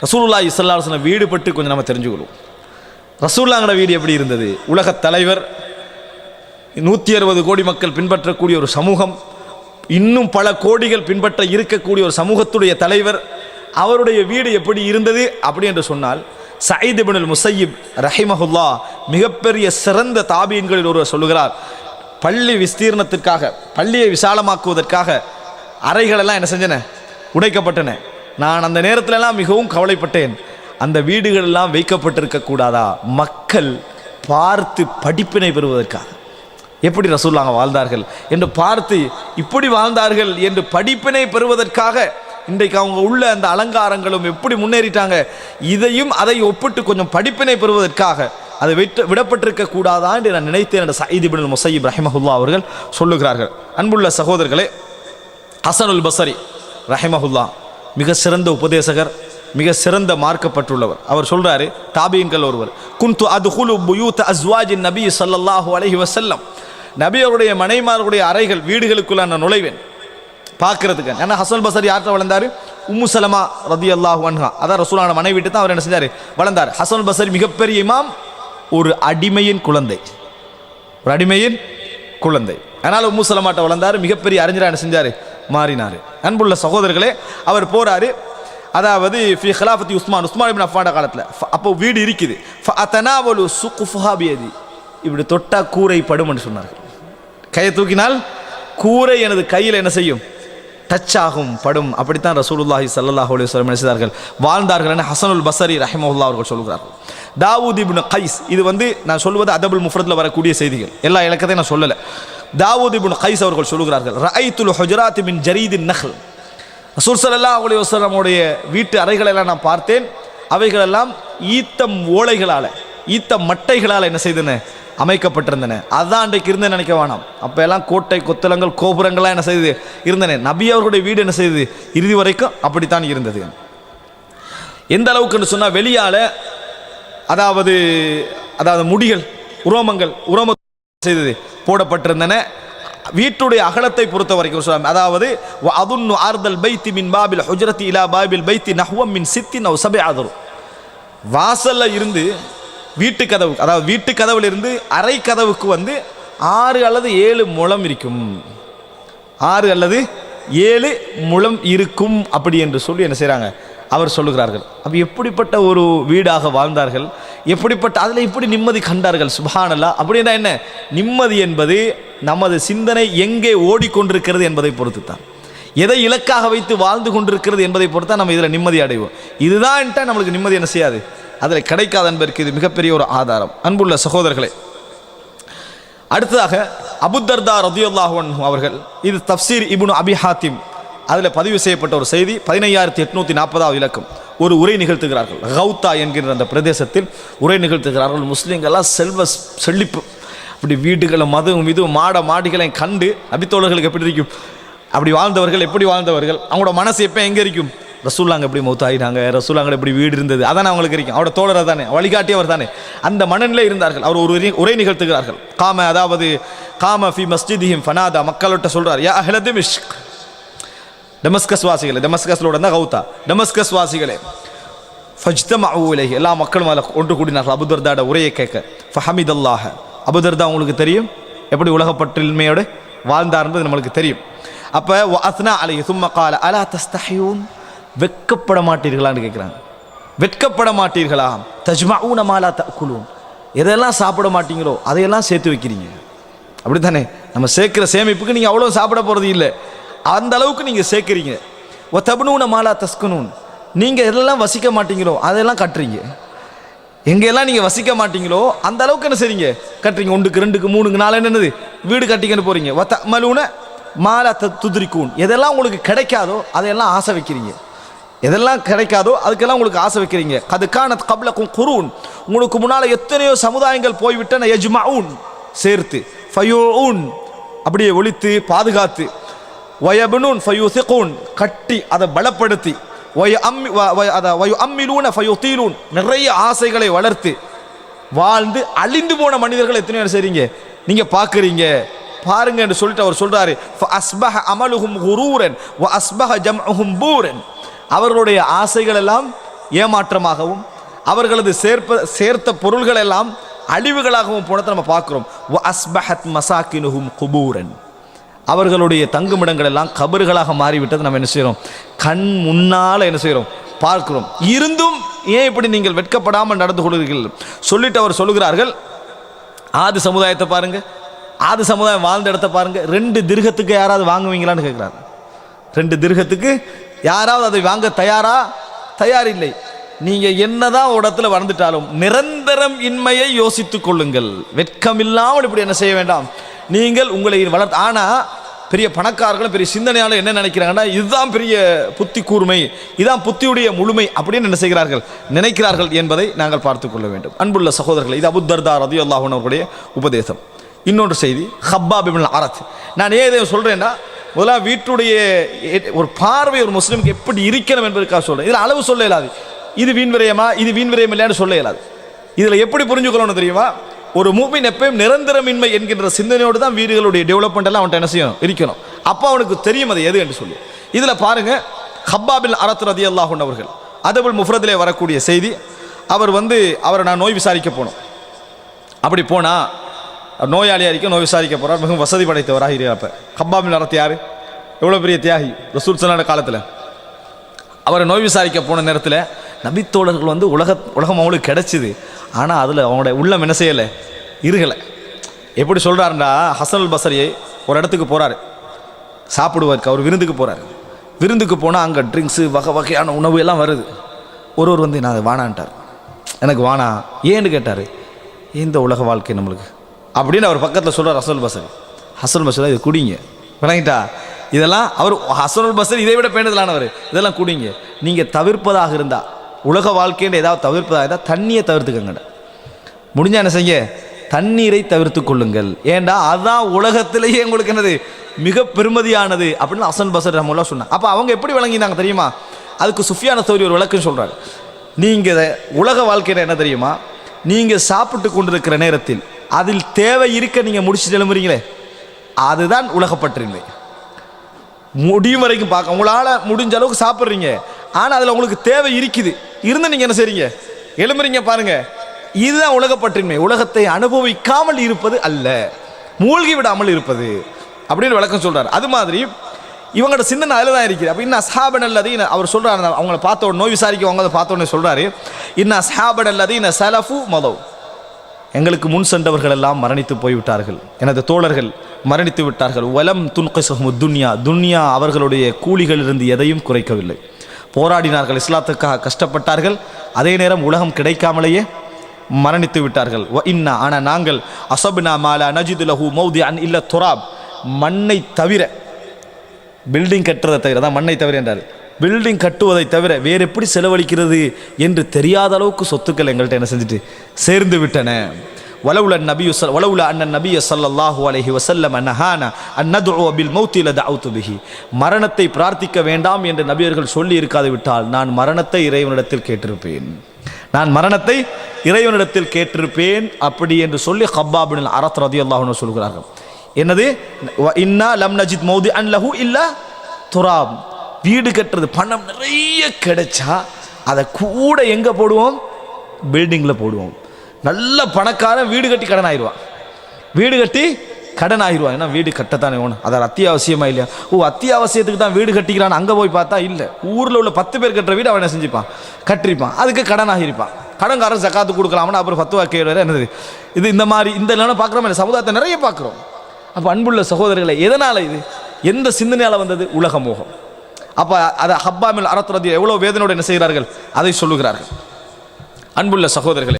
ரசூலுல்லா இஸ்லாஸ்லாம் வீடு பற்றி கொஞ்சம் நம்ம தெரிஞ்சுக்கணும். ரசூல்லாங்கிற வீடு எப்படி இருந்தது? உலகத் தலைவர் நூற்றி அறுபது கோடி மக்கள் பின்பற்றக்கூடிய ஒரு சமூகம் இன்னும் பல கோடிகள் பின்பற்ற இருக்கக்கூடிய ஒரு சமூகத்துடைய தலைவர் அவருடைய வீடு எப்படி இருந்தது? அப்படி என்று சொன்னால் சயீத் இப்னுல் முசையிப் ரஹிமஹுல்லா மிகப்பெரிய சிறந்த தாபியங்களில் ஒருவர் சொல்லுகிறார். பள்ளி விஸ்தீர்ணத்திற்காக பள்ளியை விசாலமாக்குவதற்காக அறைகளெல்லாம் என்ன செஞ்சன? உடைக்கப்பட்டன. நான் அந்த நேரத்திலெல்லாம் மிகவும் கவலைப்பட்டேன். அந்த வீடுகளெல்லாம் வைக்கப்பட்டிருக்க கூடாதா? மக்கள் பார்த்து படிப்பினை பெறுவதற்காக. எப்படி ரசூல்லாங்க வாழ்ந்தார்கள்? என்று பார்த்து இப்படி வாழ்ந்தார்கள் என்று படிப்பினை பெறுவதற்காக. இன்றைக்கு அவங்க உள்ள அந்த அலங்காரங்களும் எப்படி முன்னேறிட்டாங்க? இதையும் அதை ஒப்பிட்டு கொஞ்சம் படிப்பினை பெறுவதற்காக. அதை விட்டு விடப்பட்டிருக்க கூடாதா என்று நான் நினைத்தேன் என்ற சயீத் இப்னுல் முசையிப் ரஹிமஹுல்லா அவர்கள் சொல்லுகிறார்கள். அன்புள்ள சகோதரர்களே ஹசனுல் பசரி ரஹிமஹுல்லா மிக சிறந்த உபதேசகர் மிக சிறந்த மார்க்கப்பட்டுள்ளவர். அவர் சொல்றாரு தாபியங்கள் ஒருவர் குந்து அதுகுலு புயூத் அஸ்வாஜின் நபி ஸல்லல்லாஹு அலஹி வசல்லம் நபி அவருடைய மனைமார்களுடைய அறைகள் வீடுகளுக்குள்ள நான் நுழைவேன் பார்க்கறதுக்கு. ஏன்னா ஹசன் பசர் யார்கிட்ட வளர்ந்தாரு? உம்மு சலமா ரதி அல்லாஹு அன்ஹா. அதான் ரசூலான மனைவி தான் அவர் என்ன செஞ்சார்? வளர்ந்தார். ஹசன் பசர் மிகப்பெரிய இமாம் ஒரு அடிமையின் குழந்தை. ஒரு அடிமையின் குழந்தை. அதனால் உம்மு சலமாட்ட வளர்ந்தார் மிகப்பெரிய அறிஞராக என்ன செஞ்சார்? மாறினார். அன்புள்ள சகோதரர்களே அவர் போகிறாரு அதாவது ஃபி ஹலாஃபத்தி உஸ்மான் உஸ்மான் இபின் அஃபான காலத்தில். அப்போ வீடு இருக்குது. அத்தனாவலு சுகுஃபுஹா பியதி. இப்படி தொட்டா கூரை படும்னு சொன்னார்கள். கையை தூக்கினால் கூரை எனது கையில் என்ன செய்யும்? டச் ஆகும் படும். அப்படித்தான் ரசூலுல்லாஹி சல்லாஹ் அலி வஸல்லம் நினைச்சார்கள் செய்தார்கள்? வாழ்ந்தார்கள் என ஹசனுல் பசரி ரஹிமஹுல்லா அவர்கள் சொல்கிறார்கள். தாவூத் இப்னு கைஸ் இது வந்து நான் சொல்வது அதபுல் முஃபரத்தில் வரக்கூடிய செய்திகள். எல்லா இலக்கத்தையும் நான் சொல்லலை. தாவூத் இபின் கைஸ் அவர்கள் சொல்கிறார்கள் ரஐத்துல் ஹுஜராத் மின் ஜரீதின் நஹல் ரசூல் ஸல்லல்லாஹு அலைஹி வீட்டு அறைகளெல்லாம் நான் பார்த்தேன். அவைகளெல்லாம் ஈத்தம் ஓலைகளால் ஈத்தம் மட்டைகளால் என்ன செய்தன? அமைக்கப்பட்டிருந்தன. அதான் அன்றைக்கு இருந்தே நினைக்க வேணாம். அப்போ எல்லாம் கோட்டை கொத்தலங்கள் கோபுரங்கள்லாம் என்ன செய்தது? இருந்தன. நபி அவர்களுடைய வீடு என்ன செய்தது? இறுதி வரைக்கும் அப்படித்தான் இருந்தது. எந்த அளவுக்குன்னு சொன்னால் வெளியால் அதாவது அதாவது முடிகள் உரோமங்கள் உரோம செய்தது போடப்பட்டிருந்தன. வீட்டுடைய அகலத்தை பொறுத்த வரைக்கும் சொல்லலாம் அதாவது அதுன்னு ஆர்தல் பைத்தி மின் பாபில் ஹுஜரத்தி இலா பாபில் பைத்தி நஹ்வம் மின் சித்தி நவ் சபை ஆதரு வாசலில் இருந்து வீட்டு கதவு அதாவது வீட்டு கதவுல இருந்து கதவுக்கு வந்து ஆறு அல்லது ஏழு முளம் இருக்கும். ஆறு அல்லது ஏழு முளம் இருக்கும் அப்படி என்று சொல்லி என்ன செய்கிறாங்க அவர் சொல்லுகிறார்கள். அப்போ எப்படிப்பட்ட ஒரு வீடாக வாழ்ந்தார்கள்? எப்படிப்பட்ட அதில் இப்படி நிம்மதி கண்டார்கள்? சுபானல்லா அப்படின்னா என்ன? நிம்மதி என்பது நமது சிந்தனை எங்கே ஓடிக்கொண்டிருக்கிறது என்பதை பொறுத்து தான் எதை இலக்காக வைத்து வாழ்ந்து கொண்டிருக்கிறது என்பதை பொறுத்து தான் நம்ம இதில் நிம்மதி அடைவோம். இதுதான் நம்மளுக்கு நிம்மதி என்ன செய்யாது? அதில் கிடைக்காத என்பதற்கு இது மிகப்பெரிய ஒரு ஆதாரம். அன்புள்ள சகோதரர்களே அடுத்ததாக அபுத்தர்தா ரதியுல்லாஹன் அவர்கள் இது தப்சீர் இபுன் அபி ஹாத்திம். அதில் பதிவு செய்யப்பட்ட ஒரு செய்தி பதினையாயிரத்தி எட்நூற்றி நாற்பதாவது இலக்கம். ஒரு உரை நிகழ்த்துகிறார்கள். கவுத்தா என்கின்ற அந்த பிரதேசத்தில் உரை நிகழ்த்துகிறார்கள். முஸ்லீம்கள்லாம் செல்வ செழிப்பு. அப்படி வீடுகளை மதுவும் இதுவும் மாட மாடிகளை கண்டு அபித்தோழர்களுக்கு எப்படி இருக்கும் அப்படி வாழ்ந்தவர்கள் எப்படி வாழ்ந்தவர்கள்? அவங்களோட மனசு எப்போ எங்கே இருக்கும்? ரசூல்லாங்க எப்படி மௌத்தாயினாங்க ரசூல்லாங்க எப்படி வீடு இருந்தது? அதான் அவங்களுக்கு இருக்கும். அவரோட தோழர் தானே வழிகாட்டியவர் தானே? அந்த மனநிலை இருந்தார்கள். அவர் ஒரு உரை- நிகழ்த்துகிறார்கள். காம அதாவது காம ஃபி மஸ்ஜிதிஹிம் ஃபனாதா. மக்கள்கிட்ட சொல்கிறார் யா அஹ்லது மிஷ்க். டெமஸ்கஸ் வாசிகளே டெமஸ்கஸ்லோட தான் கௌதா. டெமஸ்கஸ் வாசிகளே ஃபஜ்தமாவுலே எல்லா மக்களும் அதில் ஒன்று கூடினார்கள். அபுதர்தாட உரையை கேட்க. ஃபஹமித் அல்லாஹ அபுதர்தா உங்களுக்கு தெரியும். எப்படி உலகப்பற்றின்மையோடு வாழ்ந்தார்ன்றது நம்மளுக்கு தெரியும். அப்போ அஸ்னா அலை சும்மா கால அலா தஸ்தஹயூன்? வெட்கப்பட மாட்டீர்களான்னு கேட்குறாங்க. வெட்கப்பட மாட்டீர்களா தஜ்மாவும் நம்மளா தக்குலூன் எதெல்லாம் சாப்பிட மாட்டீங்களோ அதையெல்லாம் சேர்த்து வைக்கிறீங்க. அப்படித்தானே? நம்ம சேர்க்குற சேமிப்புக்கு நீங்கள் அவ்வளோ சாப்பிட போகிறது இல்லை. அந்த அளவுக்கு நீங்கள் சேர்க்குறீங்க. ஒ தபுனூன மாலா தஸ்கனூன். நீங்கள் எதெல்லாம் வசிக்க மாட்டீங்களோ அதெல்லாம் கட்டுறீங்க. எங்கெல்லாம் நீங்கள் வசிக்க மாட்டீங்களோ அந்த அளவுக்கு என்ன செய்றீங்க? கட்டுறீங்க. ஒன்றுக்கு ரெண்டுக்கு மூணுக்கு நாலு என்னது? வீடு கட்டிக்கன்னு போகிறீங்க ஒத்த மலூன மாலா த துதிரிக்கூன். எதெல்லாம் உங்களுக்கு கிடைக்காதோ அதையெல்லாம் ஆசை வைக்கிறீங்க. எதெல்லாம் கிடைக்காதோ அதுக்கெல்லாம் உங்களுக்கு ஆசை வைக்கிறீங்க. அதுக்கான கபலக்கும் குருன். உங்களுக்கு முன்னால் எத்தனையோ சமுதாயங்கள் போய்விட்டன எஜ்மவுன் சேர்த்து ஃபயோன் அப்படியே ஒழித்து பாதுகாத்து. வயபனூன் ஃபயுசிகூன். கட்டி அதை பலப்படுத்தி. வய அம்மி வ- வயு அம்மிலூன ஃபயுத்தீலூன். நிறைய ஆசைகளை வளர்த்து வாழ்ந்து அழிந்து போன மனிதர்கள் எத்தனை பேர் செய்றீங்க? நீங்க பார்க்குறீங்க பாருங்க என்று சொல்லிட்டு அவர் சொல்றாரு. அஸ்பஹ அமலுகும் குரூரன். அஸ்பஹ ஜம்உஹும் பூரன். அவர்களுடைய ஆசைகள் எல்லாம் ஏமாற்றமாகவும் அவர்களது சேர்ப்ப சேர்த்த பொருள்கள் எல்லாம் அழிவுகளாகவும் போனதை நம்ம பார்க்குறோம். அஸ்பஹத் மசாக்கினுகும் குபூரன். அவர்களுடைய தங்குமிடங்கள் எல்லாம் கபறுகளாக மாறிவிட்டது நம்ம என்ன செய்கிறோம் கண் முன்னால் என்ன செய்கிறோம் பார்க்கிறோம். இருந்தும் ஏன் இப்படி நீங்கள் வெட்கப்படாமல் நடந்து கொள்கிறீர்கள்? சொல்லிட்டு அவர் சொல்லுகிறார்கள் ஆதி சமுதாயத்தை பாருங்க. ஆதி சமுதாயம் வாழ்ந்த இடத்த பாருங்க. ரெண்டு திருகத்துக்கு யாராவது வாங்குவீங்களான்னு கேட்குறாரு. ரெண்டு திருகத்துக்கு யாராவது அதை வாங்க தயாரா? தயாரில்லை நீங்க என்னதான் ஒரு இடத்துல வளர்ந்துட்டாலும் நிரந்தரம் இன்மையை யோசித்துக் கொள்ளுங்கள். வெட்கம் இல்லாமல் இப்படி என்ன செய்ய வேண்டாம். நீங்கள் உங்களை வளர்த்து ஆனால் பெரிய பணக்காரர்களும் பெரிய சிந்தனையாளர் என்ன நினைக்கிறாங்கன்னா இதுதான் பெரிய புத்தி கூர்மை இதுதான் புத்தியுடைய முழுமை அப்படின்னு என்ன செய்கிறார்கள்? நினைக்கிறார்கள் என்பதை நாங்கள் பார்த்து கொள்ள வேண்டும். அன்புள்ள சகோதரர்கள் இது அபுத்தர்தா ரதி அவர்களுடைய உபதேசம். இன்னொன்று செய்தி ஹப்பா இப்னு அரத். நான் ஏன் இதை முதலாக முதல்ல வீட்டுடைய ஒரு பார்வை ஒரு முஸ்லீமுக்கு எப்படி இருக்கணும் என்பதற்காக சொல்கிறேன் இதில் அளவு சொல்ல இயலாது. இது வீண் விரயமா இது வீண் விரயம் இல்லையான்னு சொல்ல இயலாது. இதில் எப்படி புரிஞ்சுக்கொள்ளணும் தெரியுமா? ஒரு மூமின் எப்பயும் நிரந்தரமின்மை என்கின்ற சிந்தனையோடு தான் வீடுகளுடைய டெவலப்மெண்ட் எல்லாம் அவன்கிட்ட என்ன செய்யணும் இருக்கணும். அப்போ அவனுக்கு தெரியும் அது எது என்று சொல்லி. இதில் பாருங்கள் ஹப்பாபில் அரத் ரதி அல்லாஹ் அவர்கள் அதபுல் முஃப்ரதிலே வரக்கூடிய செய்தி அவர் வந்து அவரை நான் நோய் விசாரிக்க போனோம். அப்படி போனால் நோயாளியாக இருக்க நோய் விசாரிக்க போகிறார் மிகவும் வசதி படைத்தவராக இருக்கிறப்ப ஹப்பாபின் அரத் யார்? எவ்வளோ பெரிய தியாகி? ரசூல் சலான காலத்தில். அவரை நோய் விசாரிக்க போன நேரத்தில் நபித்தோழர்கள் வந்து உலக உலகம் அவங்களுக்கு கிடச்சிது. ஆனால் அதில் அவங்களுடைய உள்ளம் என்ன செய்யலை? இருகலை. எப்படி சொல்கிறாருண்டா ஹசல் பசரியை ஒரு இடத்துக்கு போகிறாரு சாப்பிடுவாருக்கு அவர் விருந்துக்கு போகிறார் விருந்துக்கு போனால் அங்கே ட்ரிங்க்ஸு வகை வகையான உணவு எல்லாம் வருது. ஒருவர் வந்து நான் அதை வானான்ட்டார் எனக்கு வானா ஏன்னு கேட்டார். இந்த உலக வாழ்க்கை நம்மளுக்கு. அப்படின்னு அவர் பக்கத்தில் சொல்கிறார் ஹசல் பசரி. ஹசல் பசரி இது குடிங்க. விளங்கிட்டா? இதெல்லாம் அவர் ஹசனுல் பசரி இதை விட பேண்டதிலானவர் இதெல்லாம் குடிங்க. நீங்கள் தவிர்ப்பதாக இருந்தால் உலக வாழ்க்கைன்ற ஏதாவது தவிர்ப்பதாக இருந்தால் தண்ணியை தவிர்த்துக்கங்கட. முடிஞ்ச என்ன செய்ய தண்ணீரை தவிர்த்து கொள்ளுங்கள். ஏண்டா? அதுதான் உலகத்திலேயே உங்களுக்கு என்னது? மிக பெருமதியானது அப்படின்னு அசன் பசர் ரஹமுல்லா சொன்னாங்க. அப்போ அவங்க எப்படி விளங்கினாங்க தெரியுமா? அதுக்கு சுஃபியான சௌரி ஒரு விளக்குன்னு சொல்கிறாரு நீங்கள் உலக வாழ்க்கையில் என்ன தெரியுமா? நீங்கள் சாப்பிட்டு கொண்டிருக்கிற நேரத்தில் அதில் தேவை இருக்க நீங்கள் முடிச்சு எழும்புறீங்களே அதுதான் உலகப்பற்றின்மை. முடியும் வரைக்கும் பார்க்க. உங்களால் முடிஞ்ச அளவுக்கு சாப்பிட்றீங்க. ஆனால் அதில் உங்களுக்கு தேவை இருக்குது. இருந்து நீங்கள் என்ன செய்றீங்க? எழும்புறீங்க பாருங்க. இதுதான் உலகப்பற்றின்மை. உலகத்தை அனுபவிக்காமல் இருப்பது அல்ல. மூழ்கி விடாமல் இருப்பது. அப்படின்னு விளக்கம் சொல்றாரு. அது மாதிரி இவங்களோட சிந்தனை அதில் தான் இருக்குது. அப்போ இன்னும் அஸ்ஹாபன் அல்லது அவர் சொல்கிறாரு அவங்கள பார்த்த உடனே நோய் விசாரிக்க அவங்க அதை பார்த்த உடனே சொல்கிறாரு இன்னும் அஸ்ஹாபன் அல்லது இன்ன சலஃபு மதவ். எங்களுக்கு முன் சென்றவர்கள் எல்லாம் மரணித்து போய்விட்டார்கள். எனது தோழர்கள் மரணித்து விட்டார்கள் வலம் துன்கசமு துன்யா துன்யா அவர்களுடைய கூலிகளிலிருந்து எதையும் குறைக்கவில்லை. போராடினார்கள் இஸ்லாத்துக்காக கஷ்டப்பட்டார்கள். அதே நேரம் உலகம் கிடைக்காமலேயே மரணித்து விட்டார்கள். இன்னா ஆனால் நாங்கள் அசபினா மாலா நஜிதுலஹூ மௌதி அன் இல்ல துராப். மண்ணை தவிர பில்டிங் கட்டுறதை தவிர தான் மண்ணை தவிர என்றார். பில்டிங் கட்டுவதை தவிர வேறு எப்படி செலவழிக்கிறது என்று தெரியாத அளவுக்கு சொத்துக்கள் எங்கள்கிட்ட என்ன செஞ்சுட்டு சேர்ந்து விட்டன. வலவுல நபியு சல் வலவுல அண்ணன் நபிய ஸல்லல்லாஹு அலைஹி வஸல்லம் நஹானா அன் நதுஉ பில் மௌத்தி லதஅவுது பிஹி. மரணத்தை பிரார்த்திக்க வேண்டாம் என்று நபியர்கள் சொல்லி இருக்காது விட்டால் நான் மரணத்தை இறைவனிடத்தில் கேட்டிருப்பேன். நான் மரணத்தை இறைவனிடத்தில் கேட்டிருப்பேன் அப்படி என்று சொல்லி ஹப்பாபின் அரத் ரதி அல்லாஹுன்னு சொல்கிறார்கள். என்னது? இன்னா லம் நஜித் மௌதி அன் லஹு இல்லா துராம் வீடு கட்டுறது பணம் நிறைய கிடைச்சா அதை கூட எங்கே போடுவோம்? பில்டிங்கில் போடுவோம். நல்ல பணக்காரன் வீடு கட்டி கடன் ஆயிடுவான் வீடு கட்டி கடன் ஆயிடுவான் ஏன்னா வீடு கட்டத்தானே ஒன்று அது அத்தியாவசியமாக இல்லையா? ஓ அத்தியாவசியத்துக்கு தான் வீடு கட்டிக்கிறான்னு அங்கே போய் பார்த்தா இல்லை. ஊரில் உள்ள பத்து பேர் கட்டுற வீடு அவன் என்ன செஞ்சுப்பான்? கட்டிருப்பான் அதுக்கு கடன் ஆகியிருப்பான் கடன்காரன் சக்காத்து கொடுக்கலாம்னு அப்புறம் பத்து கேள்வி என்னது இது? இந்த மாதிரி இந்த நிலம் பார்க்குறோம் இல்லை? சமுதாயத்தை நிறைய பார்க்குறோம். அப்போ அன்புள்ள சகோதரர்களை எதனால் இது? எந்த சிந்தனையால் வந்தது? உலக மோகம். அப்போ அதை ஹப்பாமில் அறத்துறது எவ்வளோ வேதனையோடு என்ன செய்கிறார்கள்? அதை சொல்லுகிறார்கள். அன்புள்ள சகோதரர்களை